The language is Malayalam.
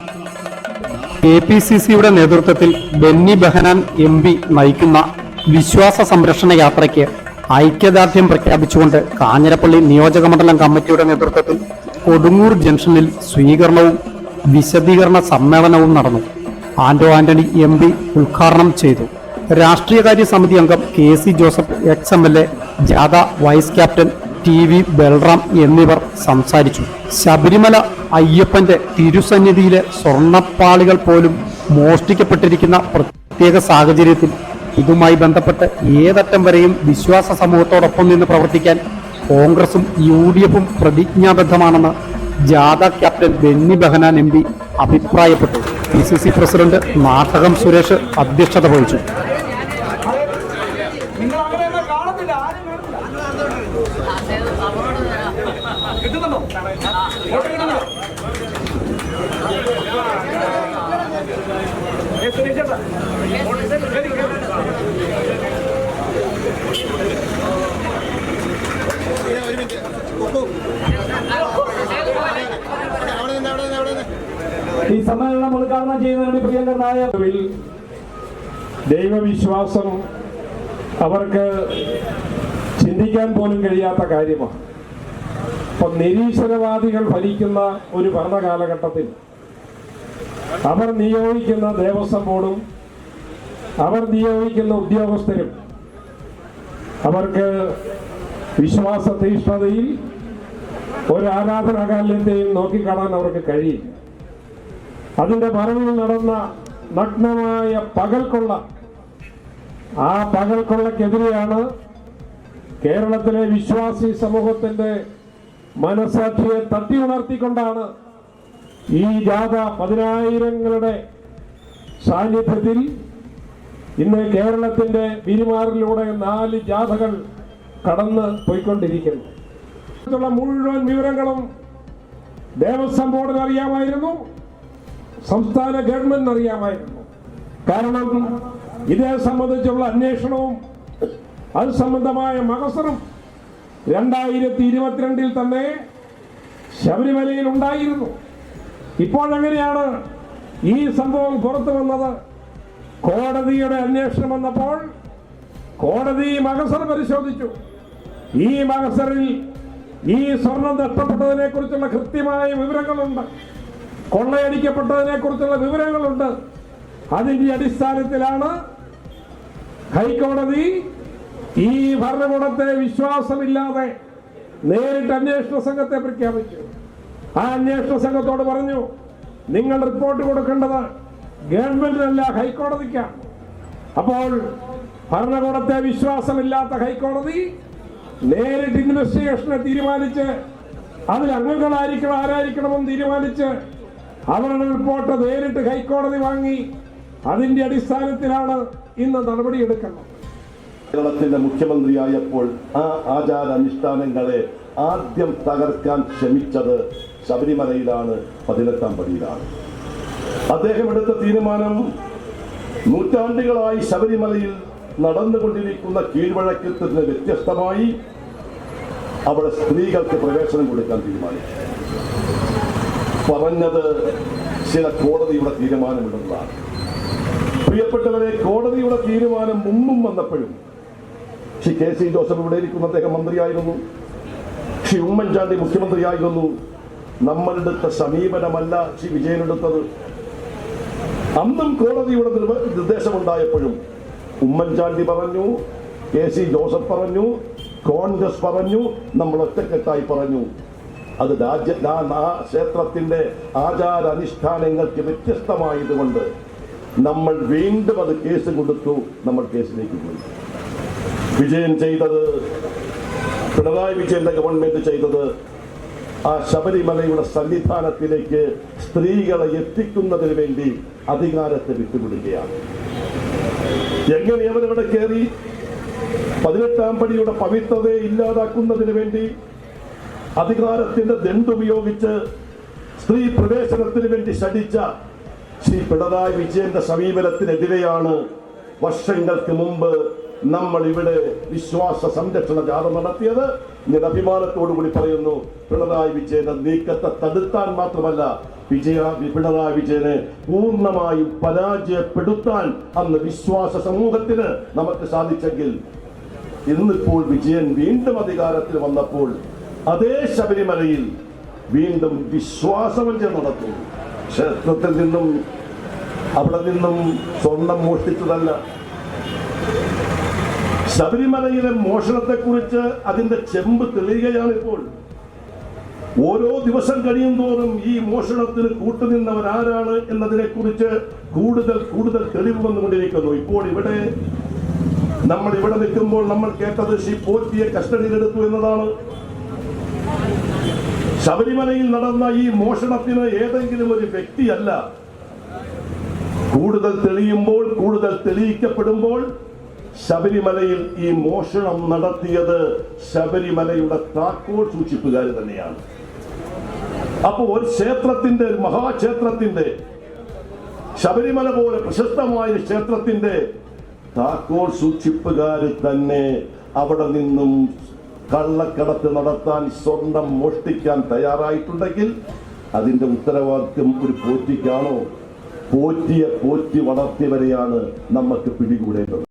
കെ പി സി സിയുടെ നേതൃത്വത്തിൽ ബെന്നി ബെഹനാൻ എം പി നയിക്കുന്ന വിശ്വാസ സംരക്ഷണ യാത്രയ്ക്ക് ഐക്യദാർഢ്യം പ്രഖ്യാപിച്ചുകൊണ്ട് കാഞ്ഞിരപ്പള്ളി നിയോജക മണ്ഡലം കമ്മിറ്റിയുടെ നേതൃത്വത്തിൽ കൊടുങ്ങൂർ ജംഗ്ഷനിൽ സ്വീകരണവും വിശദീകരണ സമ്മേളനവും നടന്നു. ആന്റോ ആന്റണി എം പി ഉദ്ഘാടനം ചെയ്തു. രാഷ്ട്രീയകാര്യ സമിതി അംഗം K C Joseph ex M L A ജാഥ vice captain T V Balram എന്നിവർ സംസാരിച്ചു. ശബരിമല അയ്യപ്പന്റെ തിരുസന്നിധിയിലെ സ്വർണപ്പാളികൾ പോലും മോഷ്ടിക്കപ്പെട്ടിരിക്കുന്ന പ്രത്യേക സാഹചര്യത്തിൽ ഇതുമായി ബന്ധപ്പെട്ട് ഏതറ്റം വരെയും വിശ്വാസ സമൂഹത്തോടൊപ്പം നിന്ന് പ്രവർത്തിക്കാൻ കോൺഗ്രസും യു ഡി എഫും പ്രതിജ്ഞാബദ്ധമാണെന്ന് ജാഥ captain Benny Behanan M P അഭിപ്രായപ്പെട്ടു. P C C president Nattakam Suresh അധ്യക്ഷത വഹിച്ചു. ഈ സമ്മേളനം ഉദ്ഘാടനം ചെയ്യുന്നതിന് പ്രിയങ്കരനായ ദൈവവിശ്വാസം അവർക്ക് ചിന്തിക്കാൻ പോലും കഴിയാത്ത കാര്യമാണ്. ഇപ്പൊ നിരീശ്വരവാദികൾ ഭരിക്കുന്ന ഒരു ഭരണകാലഘട്ടത്തിൽ അവർ നിയോഗിക്കുന്ന ദേവസ്വം ബോർഡും അവർ നിയോഗിക്കുന്ന ഉദ്യോഗസ്ഥരും അവർക്ക് വിശ്വാസ തീഷ്ണതയിൽ ഒരു ആരാധനാകാലത്തെയും നോക്കിക്കാണാൻ അവർക്ക് കഴിയില്ല. അതിന്റെ മറവിൽ നടന്ന നഗ്നമായ പകൽക്കൊള്ള ആ പകൽക്കൊള്ളക്കെതിരെയാണ് കേരളത്തിലെ വിശ്വാസി സമൂഹത്തിന്റെ മനസാക്ഷിയെ തട്ടി ഉണർത്തിക്കൊണ്ടാണ് ഈ ജാഥ പതിനായിരങ്ങളുടെ സാന്നിധ്യത്തിൽ ഇന്ന് കേരളത്തിന്റെ വിരിമാറിലൂടെ നാല് ജാഥകൾ കടന്ന് പോയിക്കൊണ്ടിരിക്കുന്നു. മുഴുവൻ വിവരങ്ങളും ദേവസ്വം ബോർഡിന് അറിയാമായിരുന്നു. സംസ്ഥാന ഗവൺമെന്റിന് അറിയാമായിരുന്നു. കാരണം ഇതേ സംബന്ധിച്ചുള്ള അന്വേഷണവും അത് സംബന്ധമായ മകസറും രണ്ടായിരത്തി ഇരുപത്തിരണ്ടിൽ തന്നെ ശബരിമലയിൽ ഉണ്ടായിരുന്നു. ഇപ്പോഴെങ്ങനെയാണ് ഈ സംഭവം പുറത്തു വന്നത്? കോടതിയുടെ അന്വേഷണം വന്നപ്പോൾ കോടതി മകസർ പരിശോധിച്ചു. ഈ മകസറിൽ ഈ സ്വർണം നഷ്ടപ്പെട്ടതിനെ കുറിച്ചുള്ള കൃത്യമായ വിവരങ്ങളുണ്ട്. കൊള്ളയടിക്കപ്പെട്ടതിനെ കുറിച്ചുള്ള വിവരങ്ങളുണ്ട്. അതിന്റെ അടിസ്ഥാനത്തിലാണ് ഹൈക്കോടതി ഈ ഭരണകൂടത്തെ വിശ്വാസമില്ലാതെ നേരിട്ട് അന്വേഷണ സംഘത്തെ പ്രഖ്യാപിച്ചു ആ അന്വേഷണ സംഘത്തോട് പറഞ്ഞു നിങ്ങൾ റിപ്പോർട്ട് കൊടുക്കേണ്ടത് ഗവൺമെന്റിനല്ല ഹൈക്കോടതിക്കാണ് അപ്പോൾ ഭരണകൂടത്തെ വിശ്വാസമില്ലാത്ത ഹൈക്കോടതി നേരിട്ട് ഇൻവെസ്റ്റിഗേഷനെ തീരുമാനിച്ച് അതിൽ അംഗങ്ങളായിരിക്കണം ആരായിരിക്കണമെന്ന് തീരുമാനിച്ച് അവരുടെ റിപ്പോർട്ട് നേരിട്ട് ഹൈക്കോടതി വാങ്ങി അതിന്റെ അടിസ്ഥാനത്തിലാണ് ഇന്ന് നടപടിയെടുക്കുന്നത്. കേരളത്തിന്റെ മുഖ്യമന്ത്രിയായപ്പോൾ ആ ആചാരാനുഷ്ഠാനങ്ങളെ ആദ്യം തകർക്കാൻ ശ്രമിച്ചത് ശബരിമലയിലാണ് പതിനെട്ടാം പടിയിലാണ് അദ്ദേഹം എടുത്ത തീരുമാനം നൂറ്റാണ്ടുകളായി ശബരിമലയിൽ നടന്നുകൊണ്ടിരിക്കുന്ന കീഴ്വഴക്കത്തിന് വ്യത്യസ്തമായി അവിടെ സ്ത്രീകൾക്ക് പ്രവേശനം കൊടുക്കാൻ തീരുമാനിച്ചു. പറഞ്ഞത് ചില കോടതിയുടെ തീരുമാനമുണ്ടെന്നതാണ് പ്രിയപ്പെട്ടവരെ കോടതിയുടെ തീരുമാനം മുമ്പും വന്നപ്പോഴും ശ്രീ കെ സി ജോസഫ് ഇവിടെ ഇരിക്കുന്ന അദ്ദേഹം മന്ത്രിയായിരുന്നു. ശ്രീ ഉമ്മൻചാണ്ടി മുഖ്യമന്ത്രിയായിരുന്നു. നമ്മളെടുത്ത സമീപനമല്ല ശ്രീ വിജയനെടുത്തത്. അന്നും കോടതിയുടെ നിർദ്ദേശമുണ്ടായപ്പോഴും ഉമ്മൻചാണ്ടി പറഞ്ഞു കെ സി ജോസഫ് പറഞ്ഞു കോൺഗ്രസ് പറഞ്ഞു നമ്മൾ ഒറ്റക്കെട്ടായി പറഞ്ഞു. അത് രാജ്യ ആ- ആചാര ആചാരാനുഷ്ഠാനങ്ങൾക്ക് വ്യത്യസ്തമായതുകൊണ്ട് നമ്മൾ വീണ്ടും അത് കേസ് കൊടുത്തു നമ്മൾ കേസിലേക്ക് പോയി. വിജയൻ ചെയ്തത് പിണറായി വിജയന്റെ ഗവൺമെന്റ് ചെയ്തത് ആ ശബരിമലയുടെ സന്നിധാനത്തിലേക്ക് സ്ത്രീകളെ എത്തിക്കുന്നതിന് വേണ്ടി അധികാരത്തെ വിട്ടുവിടുകയാണ്. എങ്ങനെ അവരവിടെ കയറി? പതിനെട്ടാം പടിയുടെ പവിത്രതയെ ഇല്ലാതാക്കുന്നതിന് വേണ്ടി അധികാരത്തിന്റെ ദണ്ടുപയോഗിച്ച് സ്ത്രീ പ്രവേശനത്തിന് വേണ്ടി ശഠിച്ച ശ്രീ പിണറായി വിജയന്റെ സമീപനത്തിനെതിരെയാണ് വർഷങ്ങൾക്ക് മുമ്പ് നമ്മൾ ഇവിടെ വിശ്വാസ സംരക്ഷണ ജാഥ നടത്തിയത് ഞാൻ അഭിമാനത്തോടു കൂടി പറയുന്നു പിണറായി വിജയന്റെ നീക്കത്തെ തടുത്താൻ മാത്രമല്ല വിജയ പിണറായി വിജയനെ പൂർണമായും പരാജയപ്പെടുത്താൻ അന്ന് വിശ്വാസ സമൂഹത്തിന് നമുക്ക് സാധിച്ചെങ്കിൽ ഇന്നിപ്പോൾ വിജയൻ വീണ്ടും അധികാരത്തിൽ വന്നപ്പോൾ അതേ ശബരിമലയിൽ വീണ്ടും വിശ്വാസവഞ്ചന നടത്തും ക്ഷേത്രത്തിൽ നിന്നും അവിടെ നിന്നും സ്വർണം മോഷ്ടിച്ചതല്ല. ശബരിമലയിലെ മോഷണത്തെക്കുറിച്ച് അതിന്റെ ചെമ്പ് തെളിയുകയാണ് ഇപ്പോൾ. ഓരോ ദിവസം കഴിയും തോറും ഈ മോഷണത്തിന് കൂട്ടുനിന്നവർ ആരാണ് എന്നതിനെ കുറിച്ച് കൂടുതൽ കൂടുതൽ തെളിവ് വന്നുകൊണ്ടിരിക്കുന്നു. ഇപ്പോൾ ഇവിടെ നമ്മൾ ഇവിടെ നിൽക്കുമ്പോൾ നമ്മൾ കേട്ടത് ശ്രീ പോറ്റിയെ കസ്റ്റഡിയിലെടുത്തു എന്നതാണ്. ശബരിമലയിൽ നടന്ന ഈ മോഷണത്തിന് ഏതെങ്കിലും ഒരു വ്യക്തിയല്ല. കൂടുതൽ തെളിയുമ്പോൾ കൂടുതൽ തെളിയിക്കപ്പെടുമ്പോൾ ശബരിമലയിൽ ഈ മോഷണം നടത്തിയത് ശബരിമലയുടെ താക്കോൽ സൂക്ഷിപ്പുകാർ തന്നെയാണ്. അപ്പോൾ ഒരു ക്ഷേത്രത്തിന്റെ ഒരു മഹാക്ഷേത്രത്തിന്റെ ശബരിമല പോലെ പ്രശസ്തമായ ക്ഷേത്രത്തിന്റെ താക്കോൽ സൂക്ഷിപ്പുകാർ തന്നെ അവിടെ നിന്നും കള്ളക്കടത്ത് നടത്താൻ സ്വന്തം മോഷ്ടിക്കാൻ തയ്യാറായിട്ടുണ്ടെങ്കിൽ അതിന്റെ ഉത്തരവാദിത്വം ഒരു പോറ്റിക്കാണോ? പോറ്റിയെ പോറ്റി വളർത്തിയവരെയാണ് നമുക്ക് പിടികൂടേണ്ടത്.